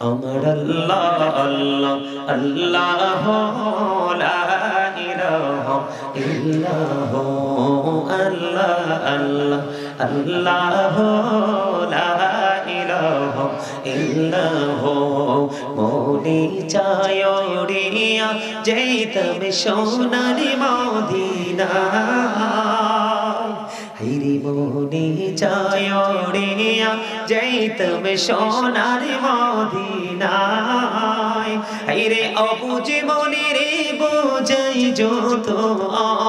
আমার আল্লাহ আল্লাহ আল্লাহ লা আল্লাহ আল্লাহ আল্লাহ লা ইলাহা ইল্লাহ। সোনারি মদিনা। হাইরে মনে চায়রিয়া যেতম সোনার মদিনায়। হাইরে অবুজ মনে রে, বোঝাই যত,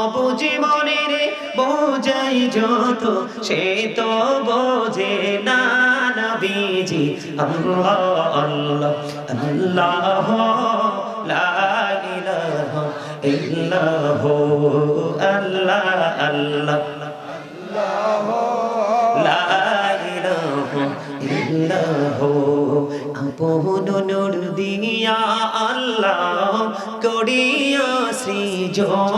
অবুজ মনে রে, বোঝাই যত, সে তো বোঝে না নবীজি আল্লাহ আল্লাহ আল্লাহ লা ইলাহা আল্লাহ আল্লাহ। ইল্লাহ আপন নূর দিয়া আল্লাহ করিয়া সৃজন।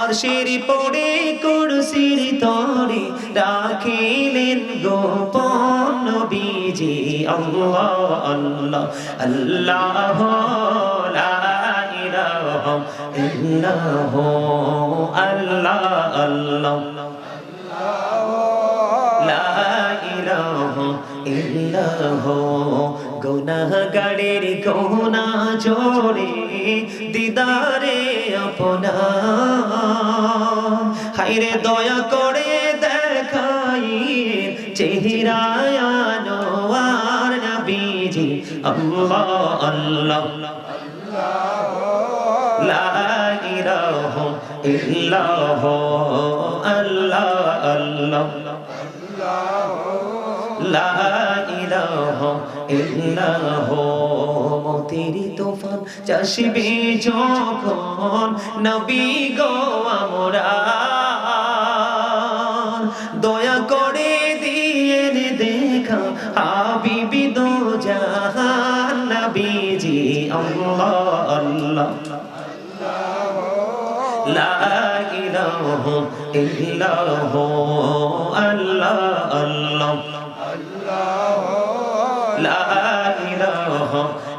আর শির পড়ে কুরসির তরে রাখিলেন গোপন নবীজি। আল্লাহ আল্লাহ আল্লাহ লা ইলাহা আল্লাহ আল্লাহ। গুনাহগারের গুনা জোরে দিদারে আপনা হাইরে দয়া করে দেখাই চেহারায় আনোয়ার নবীজি আল্লাহ আল্লাহ লা ইলাহা ইল্লাহ ইল্লাহ মতির তুফান, চাষিবে যখন নবী গো আমরা। দয়া করে দিয়ে দেখা, হাবিবি দো জাহান, নবীজি আল্লাহ আল্লাহ। লা ইলাহা ইল্লাল্লাহ, আল্লাহ আল্লাহ।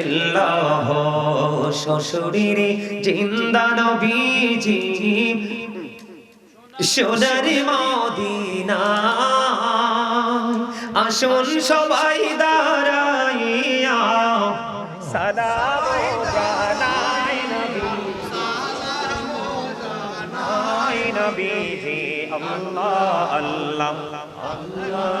ইল্লাহ জিন্দা নবীজি। সোনারি মদিনা, আসুন সবাই দাঁড়াইয়া। সালাম জানাই নবী নবীজি, আল্লাহ আল্লাহ। আল্লাহ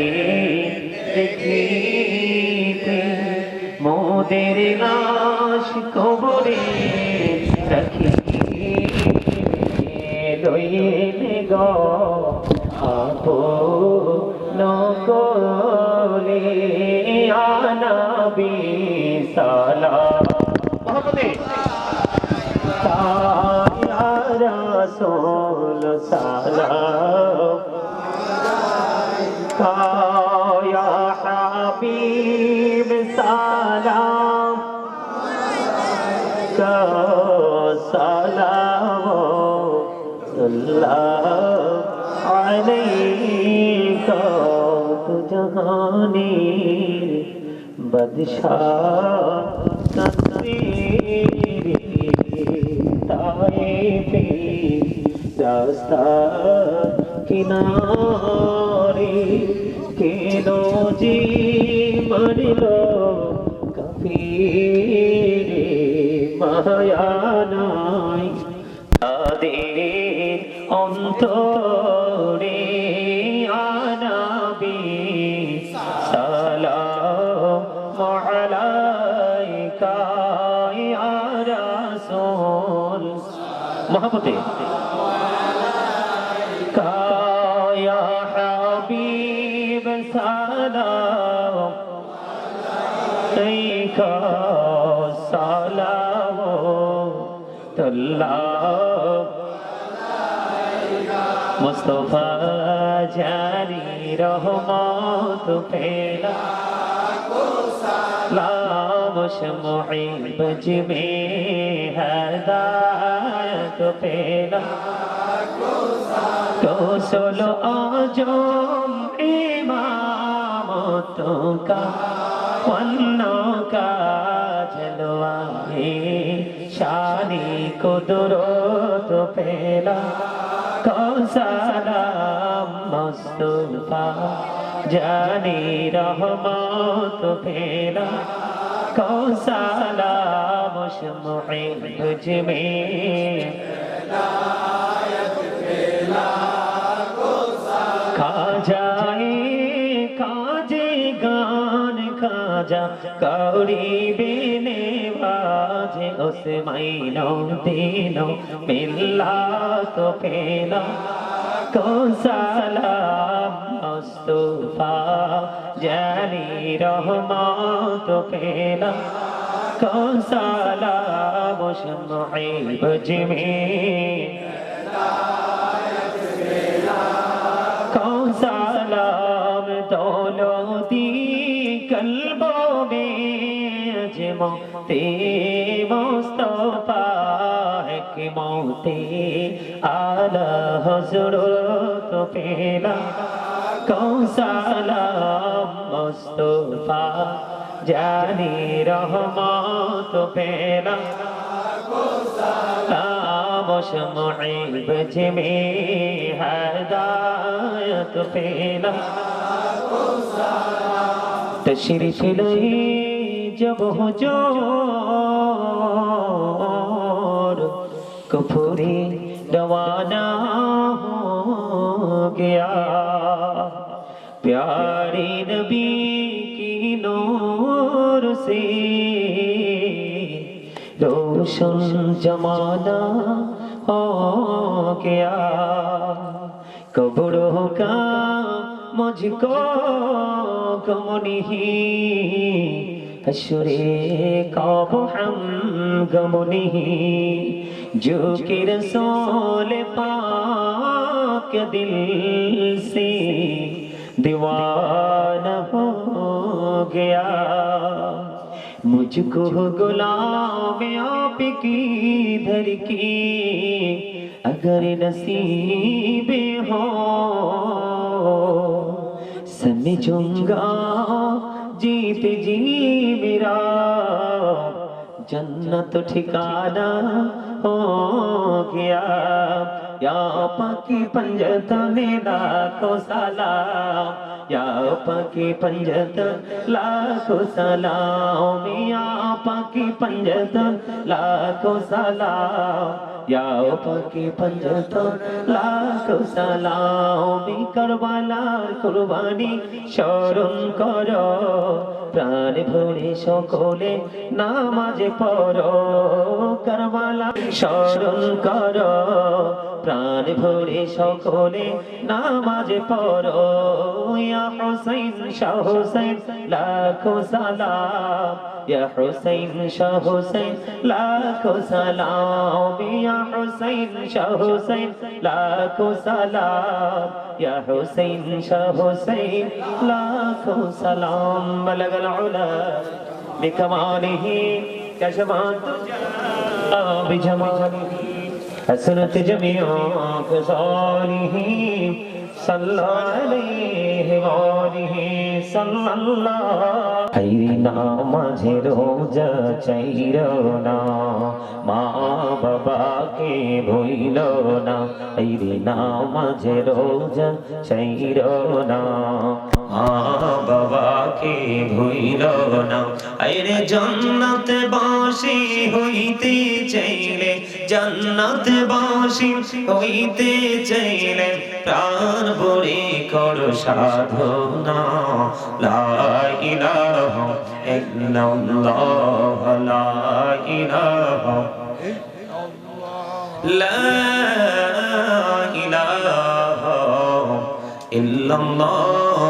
মোদের লাশ কবরে রাখি। লইলে গ আপো নকলে আনাবি সালা মোহাম্মদে الله عليك جهاني بدشاہ تصویری تائفی راستہ کناری کینو جی مرلو کفیری مہیانہ অন্তরে আনাবি। সালাম আলাইকা ইয়া রাসূল। মহব্বতে হাবিব সালাম আলাইকা সালাম তুল্লাহ মুস্তফা জানি রহমত পেলা लाम शमुई बज में हदायत पेला तो सोलो आजम इमामतों का वन्नों का जलवा है शानी कुदरत पेला कौन सलाम সালাম মুস্তফা জানি রহমত ফেরা কৌসালাম শমে কাজে গান খাজা কৌড়ি বিন যে উসমাইনো দিনো মিল্লা তো ফেনো তো সালাম মুস্তফা জানি রহমত ফেনো তো সালাম শমঈ বজমি মতে আলা হজরত পেলা কৌসালাম মুস্তফা জানি রহমত পেলা شمعی بج میں ہدایت پیلا تشریف لئی جب ہو جو कपूरी रवाना हो गया प्यारे नबी की नूर से रोशन जमाना हो गया कब्रों का मुझको गम नहीं हशरे कब हम गम जो कि रसूल पाक दिल से दीवाना हो गया। मुझको गुलाम आप की धर की अगर नसीब हो, समझूँगा जीत जी मेरा। जन्नत ठिकाना हो गया। या पकी पंजत में लाखों सलाम। या पकी पंजत, लाखों सलाम। या पकी पंजत, लाखों सलाम। یا پاکی پنجتن لاکھ سلامی کربলার কুরবানি স্মরণ কর প্রাণ ভরে সকলে নামাজে পর করবালা স্মরণ কর প্রাণ ভরে সকলে নামাজে পড়ো یا حسین شاہ حسین لاکھوں سلام یا حسین شاہ حسین لاکھوں سلام یا حسین شاہ حسین لاکھوں سلام یا حسین شاہ حسین لاکھوں سلام بلغ العلا بکماله کشفات بجماله حسنت جميع خصاله صلى عليه وآله صلى الله হাইনা মাঝে রোজা চাইর না মা বাবাকে ভইল না হাইনা মাঝে রোজা চাইর না মা বাবাকে ভইল না। আইরে জান্নাতে বাসি হইতে চাইলে জান্নাতে বাসি হইতে চাইলে প্রাণ ভরে কর সাধনা। লা ইলাহা ইল্লাল্লাহ লা ইলাহা লা ইলাহা ইল্লাল্লাহ।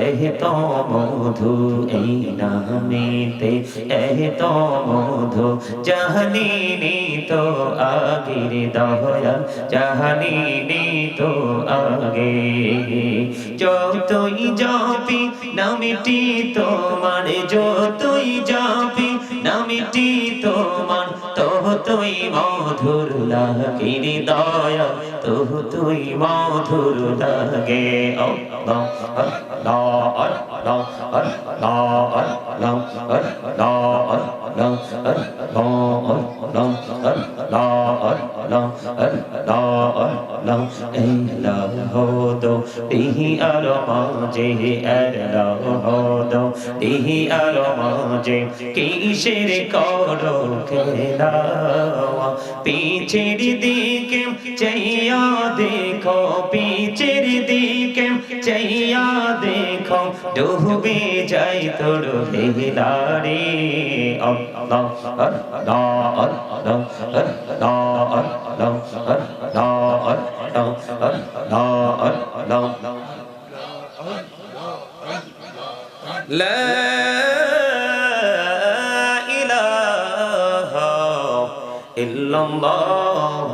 এই মধু এই নামেতে এহ তো মধু জাহানি তো আগির দহয়া জাহানি তো আগে যতই যাবি নামটি তোমার যতই যাবি নামিটি তোমার তো তুই মধুর লাগে দয়া তো তুই মধুর লাগে আল্লাহ মাঝে এলাহ হদো ইহি আর মাঝে কিসের করো খেলা পিছের দিকে চাইয়া দেখো পিছের দিকে চাইয়া দেখো ডুবে যাই তোর হেলারে আল্লাহ আল্লাহ আল্লাহ আল্লাহ আল্লাহ আল্লাহ আল্লাহ আল্লাহ আল্লাহ لا إله إلا الله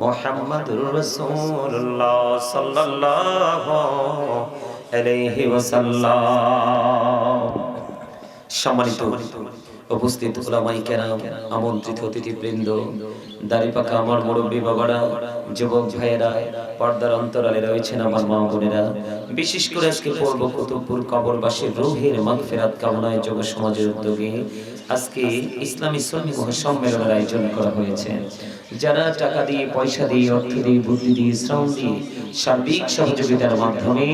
محمد رسول الله صلى الله عليه وسلم সম্মানিত উপস্থিত ওলামাই কেরাম আমন্ত্রিত অতিথিবৃন্দ দাড়ি পাকা আমার মুরব্বী বাবারা, যুবক ভাইয়েরা, পর্দার অন্তরালে রয়েছেন আমার মা বোনেরা। বিশেষ করে আজকে পূর্ব কুতুবপুর কবরবাসীর রুহের মাগফিরাত কামনায় যুব সমাজের উদ্যোগে আজকে ইসলামী শ্রমিক মহাসম্মেলনের আয়োজন করা হয়েছে। যারা টাকা দিয়ে, পয়সা দিয়ে, অর্থ দিয়ে, বুদ্ধি দিয়ে, শ্রম দিয়ে সার্বিক সহযোগিতার মাধ্যমে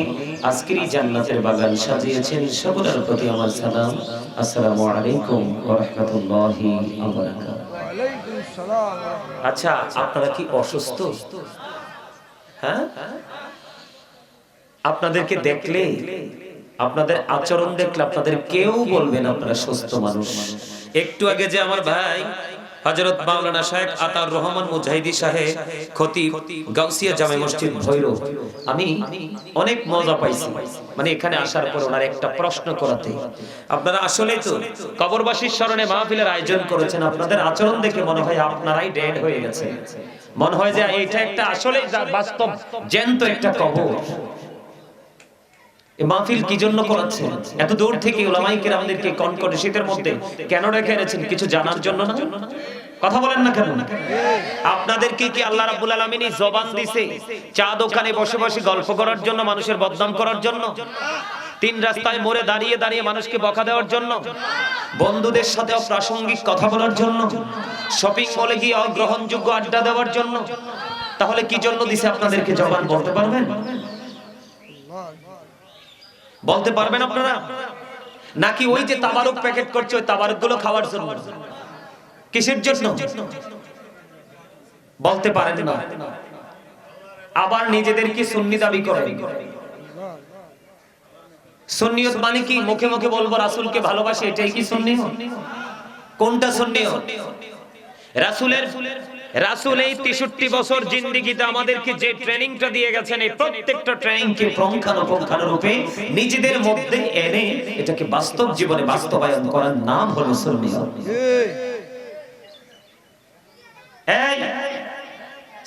আজকেরই জান্নাতের বাগান সাজিয়েছেন, সকলের প্রতি আমার সালাম। আসসালামু আলাইকুম ওয়া রাহমাতুল্লাহি ওয়া বারাকাতুহু আচ্ছা আপনারা কি অসুস্থ? হ্যাঁ? আপনাদেরকে দেখলে, আপনাদের আচরণ দেখলে আপনাদের কেউ বলবেন আপনারা সুস্থ মানুষ। একটু আগে যে আমার ভাই হযরত মাওলানা শেখ আতার রহমান মুজাহিদি সাহেব খতিব গাউসিয়া জামে মসজিদ ভৈরব। আমি অনেক মজা পাইছি। মানে এখানে আসার পর ওনার একটা প্রশ্ন করাতে। আপনারা আসলেই তো কবরবাসীর স্মরণে মাহফিলের আয়োজন করেছেন। আপনাদের আচরণ দেখে মনে হয় আপনারাই ডেড হয়ে গেছে মনে হয় যে এটা একটা আসলে বাস্তব, জ্যান্ত একটা কবর। মাহফিল কি জন্য করাচ্ছেন? এত দূর থেকে ওলামাই আমাদেরকে কনকনে শীতের মধ্যে কেন রেখে এনেছেন? কিছু জানার জন্য না? কথা বলেন না কেন? আপনাদেরকে কি আল্লাহ রাব্বুল আলামিন জবান দিছে? চা দোকানে বসে বসে গল্প করার জন্য, মানুষের বদনাম করার জন্য? তিন রাস্তায় মোড়ে দাঁড়িয়ে দাঁড়িয়ে মানুষকে বকা দেওয়ার জন্য? বন্ধুদের সাথে অপ্রাসঙ্গিক কথা বলার জন্য? শপিং মলে গিয়ে অগ্রহণযোগ্য আড্ডা দেওয়ার জন্য? তাহলে কি জন্য দিছে আপনাদেরকে জবান? বলতে পারবেন? বলতে পারবেন আপনারা? নাকি ওই যে তাবারক প্যাকেট করছে, ওই তাবারকগুলো খাওয়ার জন্য? কিসের জন্য? বলতে পারেন না। আবার নিজেদেরকে সুন্নি দাবি করেন। সুন্নিয়ত মানে কি? মুখে মুখে বলব, রাসূলকে ভালোবাসে, এটাই কি সুন্নিয়ত কোনটা সুন্নিয়ত রাসূলের রাসূল এই 63 বছর জিন্দেগিতে আমাদেরকে যে ট্রেনিংটা দিয়ে গেছেন, এই প্রত্যেকটা ট্রেনিংকে পুঙ্খানুপুঙ্খানুরূপে নিজেদের মধ্যে এনে এটাকে বাস্তব জীবনে বাস্তবায়ন করার নাম হলো সুন্নিয়ত। এই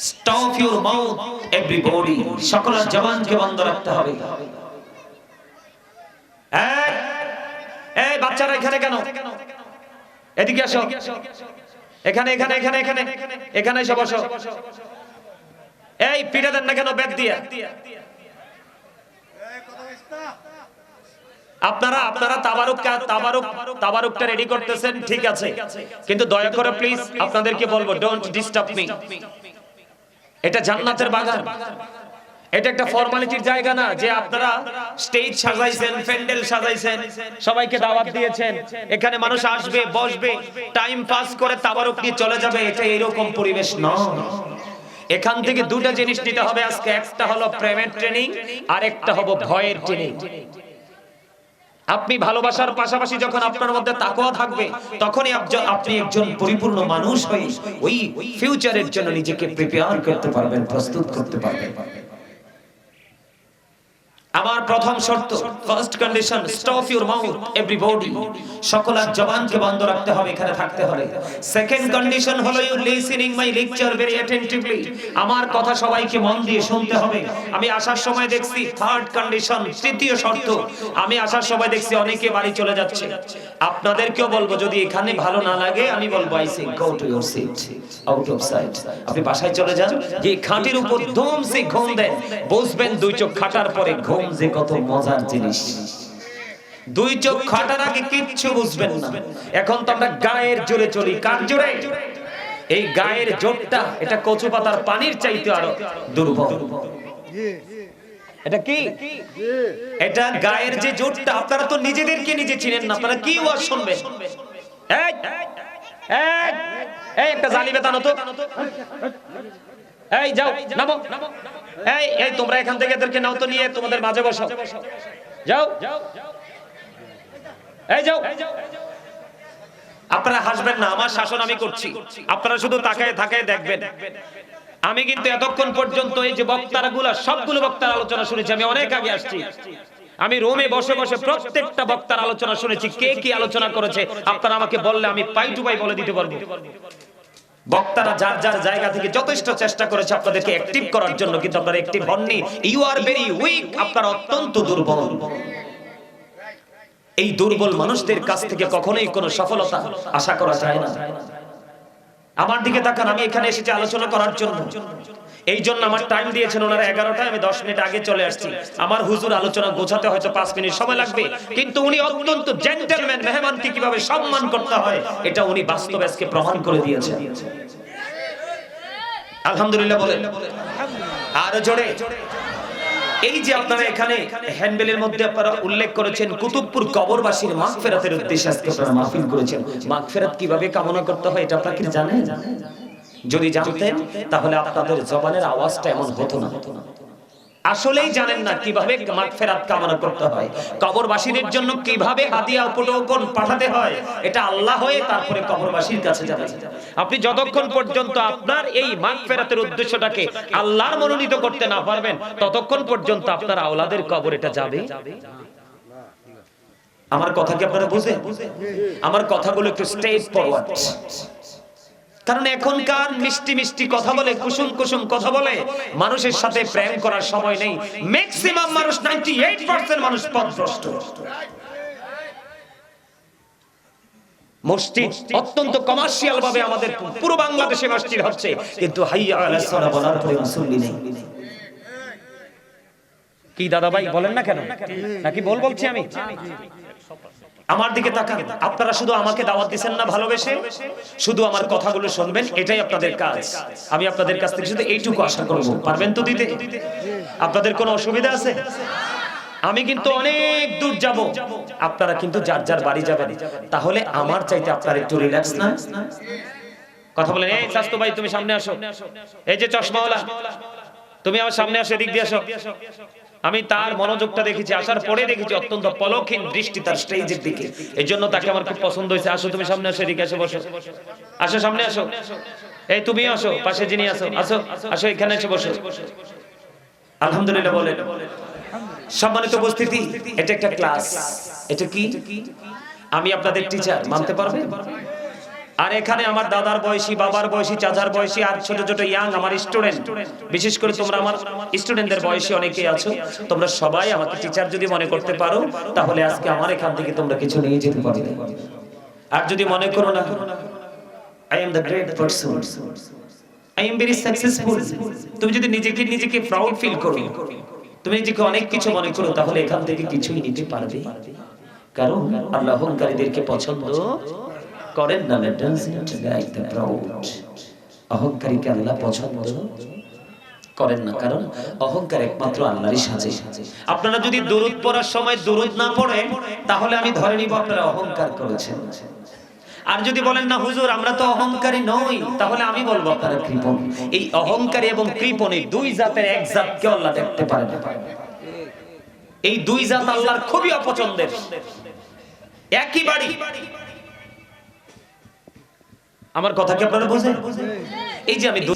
স্টপ ইউর মাউথ এভরিবডি সকলের জবানকে বন্ধ রাখতে হবে। এই, এই বাচ্চারা এখানে কেন? এদিকে আসো। এখানে এখানে এখানে এখানে এখানে এসে বসো। এই পিড়াদের দেন না কেন ব্যাগ দিয়ে? আপনারা আপনারা তাবারুক তাবারুক, তাবারুকটা রেডি করতেছেন, ঠিক আছে। কিন্তু দয়া করে প্লিজ আপনাদেরকে বলব ডোন্ট ডিস্টার্ব মি এটা জান্নাতের বাগান। এটা একটা ফর্মালিটির জায়গা না, যে আপনারা স্টেজ সাজাইছেন, প্যান্ডেল সাজাইছেন, সবাইকে দাওয়াত দিয়েছেন। এখানে মানুষ আসবে, বসবে টাইম পাস করে তাবারুক নিয়ে চলে যাবে, এটা এরকম পরিবেশ নয়। এখান থেকে দুটো জিনিস নিতে হবে, আজকে একটা হলো প্রেমের ট্রেনিং আর একটা হলো ভয়ের ট্রেনিং আপনি ভালোবাসার পাশাপাশি যখন আপনার মধ্যে তাকওয়া থাকবে, তখনই আপনি একজন পরিপূর্ণ মানুষ হয়ে ওই ফিউচারের জন্য নিজেকে প্রিপেয়ার করতে পারবেন, প্রস্তুত করতে পারবেন। আমার প্রথম শর্ত first condition stop your mouth everybody সকলের জবানকে বন্ধ রাখতে হবে, এখানে থাকতে হবে। সেকেন্ড কন্ডিশন হলো you listening my lecture very attentively আমার কথা সবাইকে মন দিয়ে শুনতে হবে। আমি আসার সময় দেখছি থার্ড কন্ডিশন তৃতীয় শর্ত। আমি আসার সময় দেখছি অনেকে বাড়ি চলে যাচ্ছে। আপনাদেরকেও বলব, যদি এখানে ভালো না লাগে, আমি বলব I say go to your seat out of sight আপনি বাসায় চলে যান যে খাটের উপর দম সে ঘুম দেন। বসবেন দুই চোখ খাটার পরে, ঘুম যে কত মজার জিনিস। দুই চোখ খাটার আগে কিচ্ছু বুঝবেন না। এখন তো আমরা গায়ের জোরে চলি। কার জোরে? এই গায়ের জোরটা, এটা কচু পাতার পানির চাইতে আরও দুর্বল। এটা কি? এটা গায়ের যে জোরটা, আপনারা তো নিজেদেরকে নিজে চিনেন না। আপনারা কি ওয়াজ শুনবেন? এই একটা জালি তো। এই, যাও, নামো। এই এই, তোমরা এখান থেকে এদেরকে নাও তো নিয়ে তোমাদের মাঝে বসো। যাও। এই, যাও। আপনারা হাসবেন না, আমার শাসন আমি করছি। আপনারা শুধু তাকায় তাকায় দেখবেন। আমি কিন্তু এতক্ষণ পর্যন্ত এই যে বক্তারা গুলা সবগুলো বক্তার আলোচনা শুনেছি, আমি অনেক আগে আসছি। আমি রোমে বসে বসে প্রত্যেকটা বক্তার আলোচনা শুনেছি, কে কি আলোচনা করেছে, আপনারা আমাকে বললে আমি পাই টু পাই বলে দিতে পারব। বক্তারা যার যার জায়গা থেকে যথেষ্ট চেষ্টা করেছে আপনাদেরকে অ্যাক্টিভ করার জন্য, কিন্তু আপনারা অ্যাক্টিভ হননি। ইউ আর ভেরি উইক আপনারা অত্যন্ত দুর্বল। এই দুর্বল মানুষদের কাছ থেকে কখনোই কোনো সফলতা আশা করা যায় না। আমার দিকে তাকান, আমি এখানে এসেছি আলোচনা করার জন্য। এই জন্য আমার টাইম দিয়েছেন ওনারা এগারোটায়, আমি দশ মিনিট আগে চলে আসছি। আমার হুজুর আলোচনা গোছাতে হয়তো পাঁচ মিনিট সময় লাগবে। কিন্তু উনি অত্যন্ত জেন্টেলম্যান মেহমানকে কীভাবে সম্মান করতে হয়, এটা উনি বাস্তবে আজকে প্রমাণ করে দিয়েছেন। আলহামদুলিল্লাহ বলেন। আরও জোরে। এই যে আপনারা এখানে হ্যান্ডবেলের মধ্যে আপনারা উল্লেখ করেছেন, কুতুবপুর কবরবাসীর মাগফিরাতের উদ্দেশ্যে আজকে আপনারা মাহফিল করেছেন। মাগফিরাত কীভাবে কামনা করতে হয় এটা আপনারা কি জানেন? যদি জানতেন, তাহলে আপনাদের জবানের আওয়াজটা এমন হতো না। আসলেই জানেন না কীভাবে মাগফিরাত কামনা করতে হয়। কবরবাসীদের জন্য কীভাবে হাদিয়া উপটোকন পাঠাতে হয়, এটা আল্লাহ হয়ে তারপরে কবরবাসীর কাছে যাবে আপনি যতক্ষণ পর্যন্ত আপনার এই মাগফিরাতের উদ্দেশ্যটাকে আল্লাহর মনোনীত করতে না পারবেন, ততক্ষণ পর্যন্ত আপনার আওলাদের কবর এটা যাবে। আমার কথা কি আপনারা বুঝেন? আমার কথাগুলো একটু স্টেজ ফরওয়ার্ড কারণ এখনকার মিষ্টি মিষ্টি কথা বলে, কুসুম কুসুম কথা বলে, মানুষের সাথে প্রেম করার সময় নেই। ম্যাক্সিমাম মানুষ 98% মানুষ পথভ্রষ্ট মসজিদ অত্যন্ত কমার্শিয়াল ভাবে আমাদের পুরো বাংলাদেশে মসজিদ হচ্ছে, কিন্তু হাইয়া বলার পরে মুসল্লি নেই। কি দাদা ভাই বলেন না কেন? নাকি বল বলছি আমি? আমার দিকে তাকান। আপনারা শুধু আমাকে দাওয়াত দিবেন না ভালোবেসে? শুধু আমার কথাগুলো শুনবেন, এটাই আপনাদের কাজ। আমি আপনাদের কাছ থেকে শুধু এইটুকু আশা করব। পারবেন তো দিতে? আপনাদের কোনো অসুবিধা আছে? আমি কিন্তু অনেক দূর যাব। আপনারা কিন্তু যার যার বাড়ি যাবেন। তাহলে আমার চাইতে আপনারা একটু রিল্যাক্স না? কথা বলেন, এই স্বাস্থ্য ভাই, তুমি সামনে আসো। এই যে চশমাওয়ালা, তুমি আমার সামনে আসো, এদিক দিয়ে আসো। আমি তার মনোযোগটা দেখেছি, আসার পরে দেখেছি অত্যন্ত পলকহীন দৃষ্টি তার স্টেজের দিকে। এই জন্য তাকে আমার খুব পছন্দ হয়েছে। আসো, তুমি সামনে আসো, এদিকে এসে বসো। আসো, সামনে আসো। এই, তুমি আসো, পাশে যিনি আসো আসো আসো, এখানে এসে বসো। আলহামদুলিল্লাহ বলেন। সম্মানিত উপস্থিতি, এটা একটা ক্লাস এটা কি? আমি আপনাদের টিচার মানতে পারবে আর এখানে আমার দাদার বয়সী, বাবার বয়সী, চাচার বয়সী আর ছোট ছোট ইয়াং আমার স্টুডেন্ট বিশেষ করে তোমরা আমার স্টুডেন্টদের বয়সী অনেকেই আছো। তোমরা সবাই আমাকে টিচার যদি মনে করতে পারো, তাহলে আজকে আমার এখান থেকে তোমরা কিছু নিয়ে যেতে পারবে আর যদি মনে করো না I am the great person I am very successful তুমি যদি নিজেকে নিজেকে প্রাউড ফিল করো, তুমি নিজেকে অনেক কিছু মনে করো, তাহলে এখান থেকে কিছুই নিতে পারবে। কারণ আল্লাহ অহংকারীদেরকে পছন্দ করেন না না ডাজন্ট লাইক দ্য প্রাউড অহংকারীকে আল্লাহ পছন্দ করেন না কারণ অহংকার একমাত্র আল্লাহরই সাজে। আপনারা যদি দরুদ পড়ার সময় দরুদ না পড়েন তাহলে আমি ধরে নিব আপনারা অহংকার করেছেন। আর যদি বলেন না হুজুর আমরা তো অহংকারী নই তাহলে আমি বলব আপনারা কৃপণ। এই অহংকারী এবং কৃপণ এই দুই জাতের এক জাতকে আল্লাহ দেখতে পারে না এই দুই জাত আল্লাহর খুবই অপছন্দের। একই বাড়ি। আমার কথা কি আপনারা বুঝেন? এই যে আমি